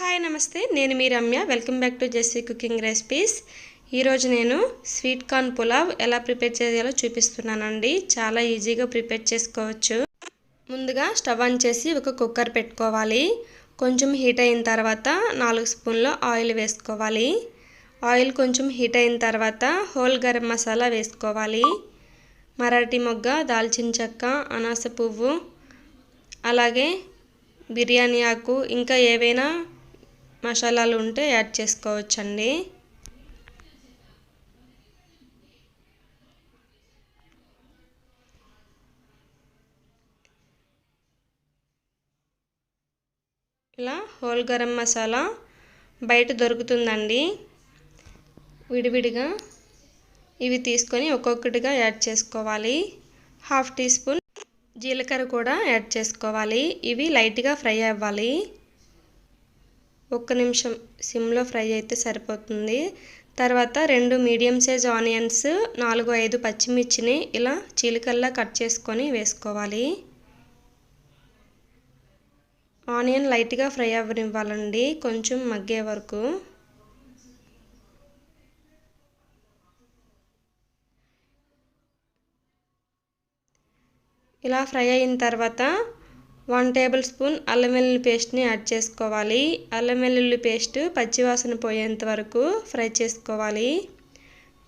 Hi నమస్తే. నేను మీ Ramya. Welcome back to Jessy cooking recipes ఈరోజు నేను స్వీట్ కార్న్ పులావ్ ఎలా ప్రిపేర్ చేయాలో చూపిస్తున్నానండి. చాలా ఈజీగా ప్రిపేర్ చేసుకోవచ్చు. ముందుగా స్టవ్ ఆన్ చేసి ఒక కుక్కర్ పెట్టుకోవాలి. కొంచెం హీట్ అయిన తర్వాత నాలుగు స్పూన్ల ఆయిల్ వేసుకోవాలి. ఆయిల్ కొంచెం హీట్ అయిన తర్వాత హోల్ గరం మసాలా వేసుకోవాలి. మరాఠీ మొగ్గ దాల్చిన చెక్క అనాస పువ్వు అలాగే బిర్యానీ ఆకు ఇంకా ఏవైనా మసాలాలు ఉంటే యాడ్ చేసుకోవచ్చండి. ఇలా హోల్ గరం మసాలా బయట దొరుకుతుందండి. విడివిడిగా ఇవి తీసుకొని ఒక్కొక్కటిగా యాడ్ చేసుకోవాలి. హాఫ్ టీ స్పూన్ జీలకర్ర కూడా యాడ్ చేసుకోవాలి. ఇవి లైట్గా ఫ్రై అవ్వాలి. ఒక్క నిమిషం సిమ్లో ఫ్రై అయితే సరిపోతుంది. తర్వాత రెండు మీడియం సైజ్ ఆనియన్స్ నాలుగు ఐదు పచ్చిమిర్చిని ఇలా చీలికల్లా కట్ చేసుకొని వేసుకోవాలి. ఆనియన్ లైట్గా ఫ్రై అవ్వనివ్వాలండి కొంచెం మగ్గే వరకు. ఇలా ఫ్రై అయిన తర్వాత వన్ టేబుల్ స్పూన్ అల్లం వెల్లుల్లి పేస్ట్ని యాడ్ చేసుకోవాలి. అల్లం వెల్లుల్లి పేస్ట్ పచ్చివాసన పోయేంత వరకు ఫ్రై చేసుకోవాలి.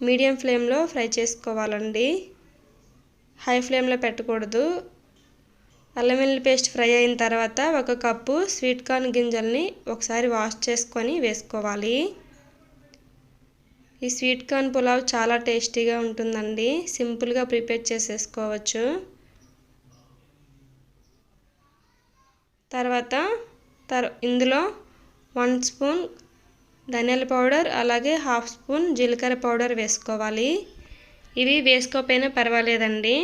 మీడియం ఫ్లేమ్లో ఫ్రై చేసుకోవాలండి. హై ఫ్లేమ్లో పెట్టకూడదు. అల్లం వెల్లుల్లి పేస్ట్ ఫ్రై అయిన తర్వాత ఒక కప్పు స్వీట్ కార్న్ గింజల్ని ఒకసారి వాష్ చేసుకొని వేసుకోవాలి. ఈ స్వీట్ కార్న్ పులావ్ చాలా టేస్టీగా ఉంటుందండి. సింపుల్గా ప్రిపేర్ చేసేసుకోవచ్చు. తర్వాత తర్ ఇందులో వన్ స్పూన్ ధనియాల పౌడర్ అలాగే హాఫ్ స్పూన్ జీలకర్ర పౌడర్ వేసుకోవాలి. ఇవి వేసుకోకపోయినా పర్వాలేదండి.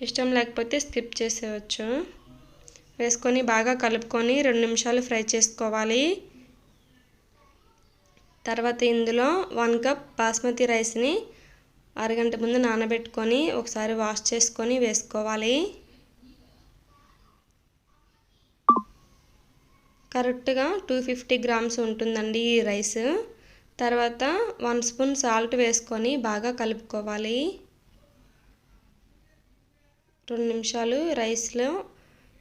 ఇష్టం లేకపోతే స్కిప్ చేసేయచ్చు. వేసుకొని బాగా కలుపుకొని రెండు నిమిషాలు ఫ్రై చేసుకోవాలి. తర్వాత ఇందులో వన్ కప్ బాస్మతి రైస్ని అరగంట ముందు నానబెట్టుకొని ఒకసారి వాష్ చేసుకొని వేసుకోవాలి. కరెక్ట్గా టూ ఫిఫ్టీ గ్రామ్స్ ఉంటుందండి ఈ రైస్. తర్వాత వన్ స్పూన్ సాల్ట్ వేసుకొని బాగా కలుపుకోవాలి. రెండు నిమిషాలు రైస్లో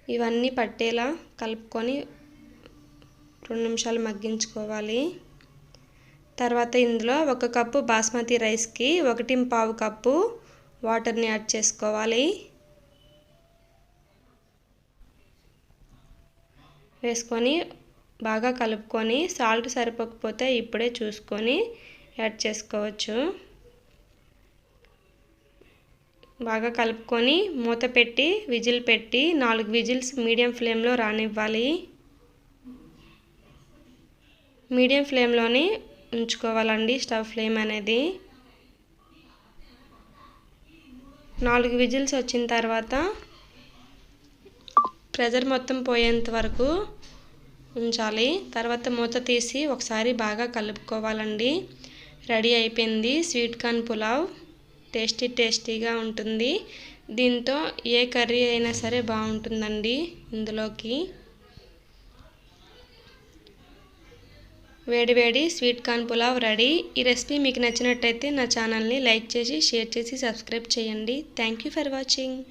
ఇవన్నీ పట్టేలా కలుపుకొని రెండు నిమిషాలు మగ్గించుకోవాలి. తర్వాత ఇందులో ఒక కప్పు బాస్మతి రైస్కి ఒకటి పావు కప్పు వాటర్ని యాడ్ చేసుకోవాలి. వేసుకొని బాగా కలుపుకొని సాల్ట్ సరిపోకపోతే ఇప్పుడే చూసుకొని యాడ్ చేసుకోవచ్చు. బాగా కలుపుకొని మూత పెట్టి విజిల్ పెట్టి నాలుగు విజిల్స్ మీడియం ఫ్లేమ్లో రానివ్వాలి. మీడియం ఫ్లేమ్లోనే ఉంచుకోవాలండి స్టవ్ ఫ్లేమ్ అనేది. నాలుగు విజిల్స్ వచ్చిన తర్వాత ప్రెజర్ మొత్తం పోయేంత వరకు ఉంచాలి. తర్వాత మూత తీసి ఒకసారి బాగా కలుపుకోవాలండి. రెడీ అయిపోయింది. Sweet corn pulao. టేస్టీ టేస్టీగా ఉంటుంది. దీంతో ఏ కర్రీ అయినా సరే బాగుంటుందండి ఇందులోకి. వేడి వేడి స్వీట్ కార్న్ పులావ్ రెడీ. ఈ రెసిపీ మీకు నచ్చినట్టయితే నా ఛానల్ని లైక్ చేసి షేర్ చేసి సబ్స్క్రైబ్ చేయండి. Thank you for watching.